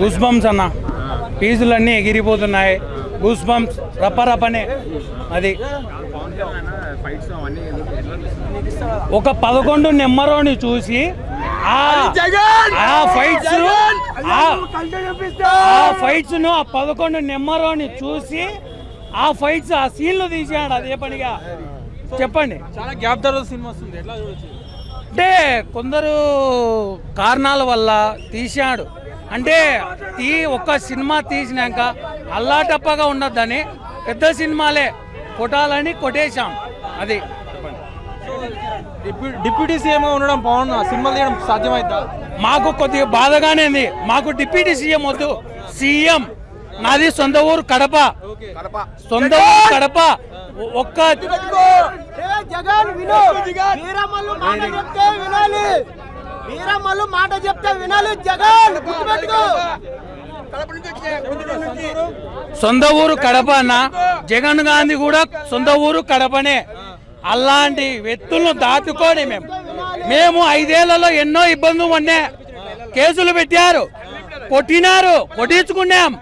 Goose bumps అన్న. ఫీజులన్నీ ఎగిరిపోతున్నాయి. గూస్ బంప్స్ రపరపనే. అది. ఒక పదకొండు నెంబరోని చూసి ఆ ఆ ఫైట్స్ ఆ ఫైట్స్ను ఆ పదకొండు నెంబరోని చూసి ఆ ఫైట్స్ ఆ సీన్లు తీసాడు అదే పనిగా. చెప్పండి. చాలా గ్యాప్ తర్వాత సినిమా వస్తుంది. ఎట్లా చూడొచ్చు? అంటే కొందరు కారణాల వల్ల తీశాడు. అంటే తీ ఒక్క సినిమా తీసినాక అల్లాటప్పగా ఉండద్దని పెద్ద సినిమాలే కొట్టాలని కొట్టేశాం. అది. డిప్యూ- డిప్యూటీ సీఎం ఉండడం పవన్ సినిమా తీయడం సాధ్యమైద్దా మాకు కొద్దిగా బాధగానే ఉంది. మాకు డిప్యూటీ సీఎం వద్దు. సీఎం. నాది సొంత ఊరు కడప. సొంత ఊరు కడప. ఒక్క జగన్! వినాలి! వీరమ్మలు మాట చెప్తే వినాలి జగన్. గుర్తుపెట్టుకో. సొంత ఊరు కడప అన్న. జగన్ గాంధీ కూడా సొంత ఊరు కడపనే. అలాంటి వ్యక్తులను దాటుకొని మేము. మేము ఐదేళ్ళలో ఎన్నో ఇబ్బందులు పడినా కేసులు పెట్టారు. కొట్టినారు కొట్టించుకున్నాం.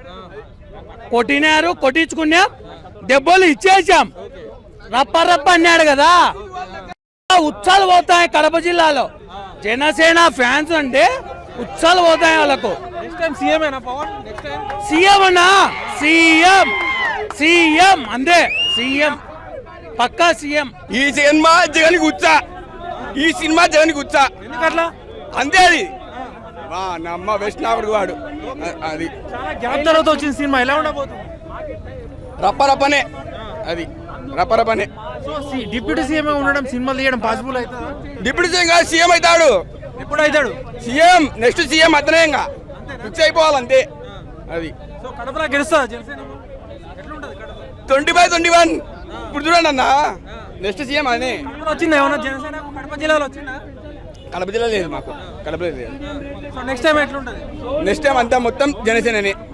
కొట్టినారు కొట్టించుకున్నాం. దెబ్బలు ఇచ్చేసాం రప్ప రప్ప అన్నాడు కదా. ఉత్సాలు పోతాయి కడప జిల్లాలో. జనసేన ఫ్యాన్స్ అంటే ఉత్సాలు పోతాయి వాళ్ళకు. నెక్స్ట్ టైం సీఎం అయినా పవన్? నెక్స్ట్ టైం సీఎం అన్నా? సీఎం సీఎం అంతే. సీఎం పక్కా సీఎం ఈ సినిమా జగన్ గుచ్చా ఈ సినిమా జగన్ గుచ్చా ఎందుకట్లా? అంతే అది. వా నమ్మ వెస్ట్నాపుడు వాడు. అది. చాలా గ్యాప్ తర్వాత వచ్చిన సినిమా ఎలా ఉండబోతుంది? రప్ప రప్పనే అది. రప్ప రప్పనే సో డిప్యూటీ సీఎం ఉండడం సినిమా తీయడం పాసిబుల్ అవుతుందా? డిప్యూటీ సీఎం కాదు సీఎం అవుతాడు. ఎప్పుడు అవుతాడు? సీఎం నెక్స్ట్ సీఎం అతనే ఇంకా. ఫిక్స్ అయిపోవాలి అంతే అది. సో కడపలో గెలుస్తుందా Janasena? Twenty by twenty one. ఇప్పుడు చూడండి అన్న. నెక్స్ట్ సీఎం అదే ఇప్పుడు వచ్చిందా ఏమన్నా? జనసేన కడప జిల్లాలో వచ్చిందా? కడప జిల్లా లేదు మాకు. కడప లేదు. నెక్స్ట్ టైం ఎట్లుంటది? నెక్స్ట్ టైం అంతా మొత్తం జనసేననే.